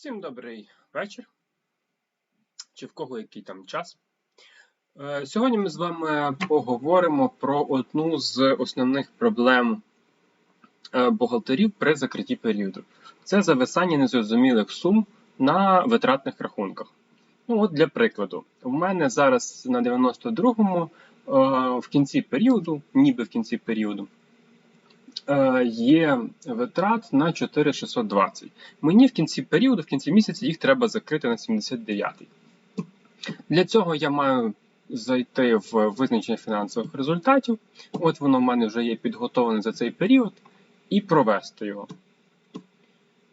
Всім добрий вечір. Чи в кого який там час. Е, Сьогодні ми з вами поговоримо про одну з основних проблем е, бухгалтерів при закритті періоду. Це зависання незрозумілих сум на витратних рахунках. Ну, от Для прикладу, в мене зараз на 92-му е, в кінці періоду, ніби в кінці періоду, є витрат на 4620. Мені в кінці періоду, в кінці місяця, їх треба закрити на 79-й. Для цього я маю зайти в визначення фінансових результатів. От воно в мене вже є підготовлене за цей період, і провести його.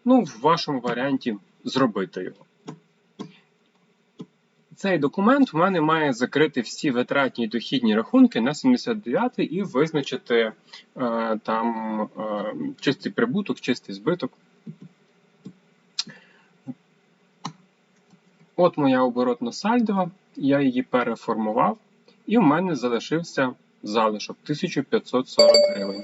Ну, в вашому варіанті зробити його. Цей документ в мене має закрити всі витратні і дохідні рахунки на 79 і визначити е, там е, чистий прибуток, чистий збиток. От моя оборотна сальдова, я її переформував, і в мене залишився залишок 1540 гривень.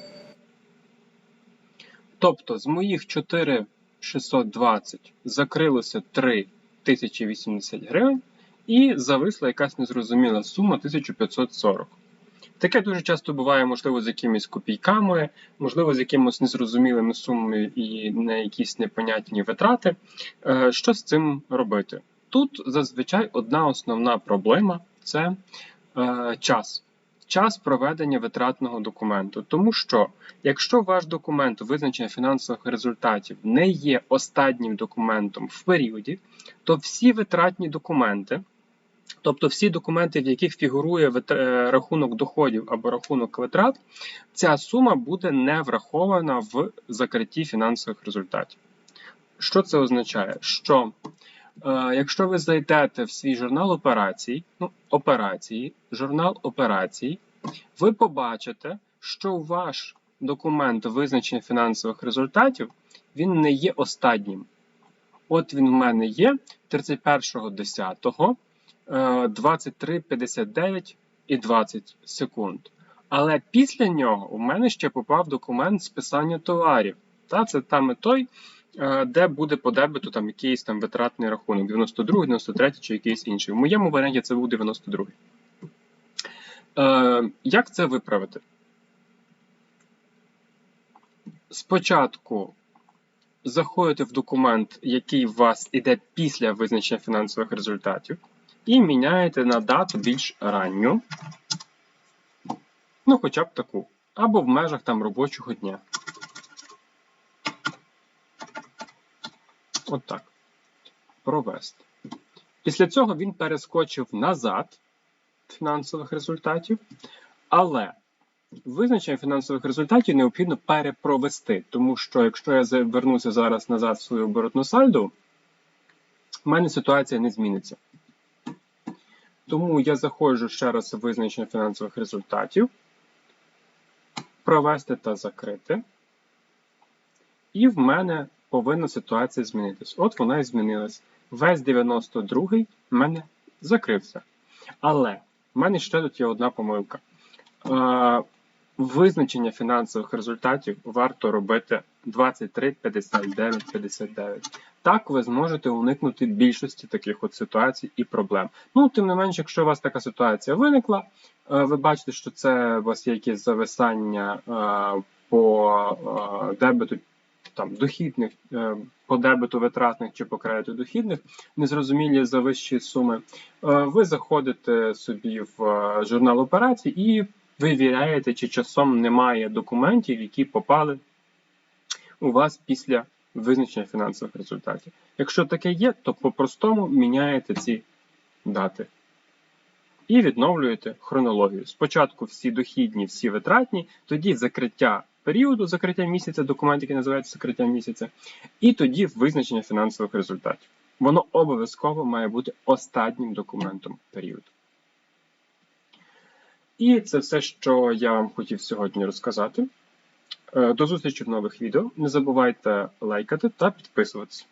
Тобто з моїх 4620 закрилося 3080 гривень, і зависла якась незрозуміла сума 1540. Таке дуже часто буває, можливо, з якимись копійками, можливо, з якимось незрозумілими сумами і на якісь непонятні витрати. Е, що з цим робити? Тут зазвичай одна основна проблема це е, час. Час проведення витратного документу. Тому що, якщо ваш документ визначення фінансових результатів не є останнім документом в періоді, то всі витратні документи, тобто всі документи, в яких фігурує рахунок доходів або рахунок витрат, ця сума буде не врахована в закритті фінансових результатів. Що це означає? Що Е, якщо ви зайдете в свій журнал операцій, ну, операції, журнал операцій, ви побачите, що ваш документ визначення фінансових результатів він не є останнім. От він в мене є 31.10, 23.59 і 20 секунд. Але після нього у мене ще попав документ списання товарів. Та, Це саме той, Е, де буде по дебету там якийсь там витратний рахунок, 92, 93 чи якийсь інший. В моєму варіанті це був 92. Е, Як це виправити? Спочатку заходите в документ, який у вас іде після визначення фінансових результатів, і міняєте на дату більш ранню. Ну, хоча б таку. Або в межах там робочого дня. Отак. Провести. Після цього він перескочив назад фінансових результатів, але визначення фінансових результатів необхідно перепровести, тому що якщо я вернуся зараз назад в свою оборотну сальду, в мене ситуація не зміниться. Тому я заходжу ще раз в визначення фінансових результатів, провести та закрити. І в мене повинна ситуація змінитись. От вона і змінилась. Весь 92-й в мене закрився. Але в мене ще тут є одна помилка. Е, Визначення фінансових результатів варто робити 23, 59, 59. Так ви зможете уникнути більшості таких от ситуацій і проблем. Ну, тим не менш, якщо у вас така ситуація виникла, е, ви бачите, що це у вас є якесь зависання е, по е, дебету там дохідних по дебету витратних чи по кредиту дохідних, незрозумілі за вищі суми, ви заходите собі в журнал операцій і вивіряєте, чи часом немає документів, які попали у вас після визначення фінансових результатів. Якщо таке є, то по-простому міняєте ці дати. І відновлюєте хронологію. Спочатку всі дохідні, всі витратні, тоді закриття періоду закриття місяця, документ, який називається закриття місяця, і тоді визначення фінансових результатів. Воно обов'язково має бути останнім документом періоду. І це все, що я вам хотів сьогодні розказати. Е, до зустрічі в нових відео. Не забувайте лайкати та підписуватися.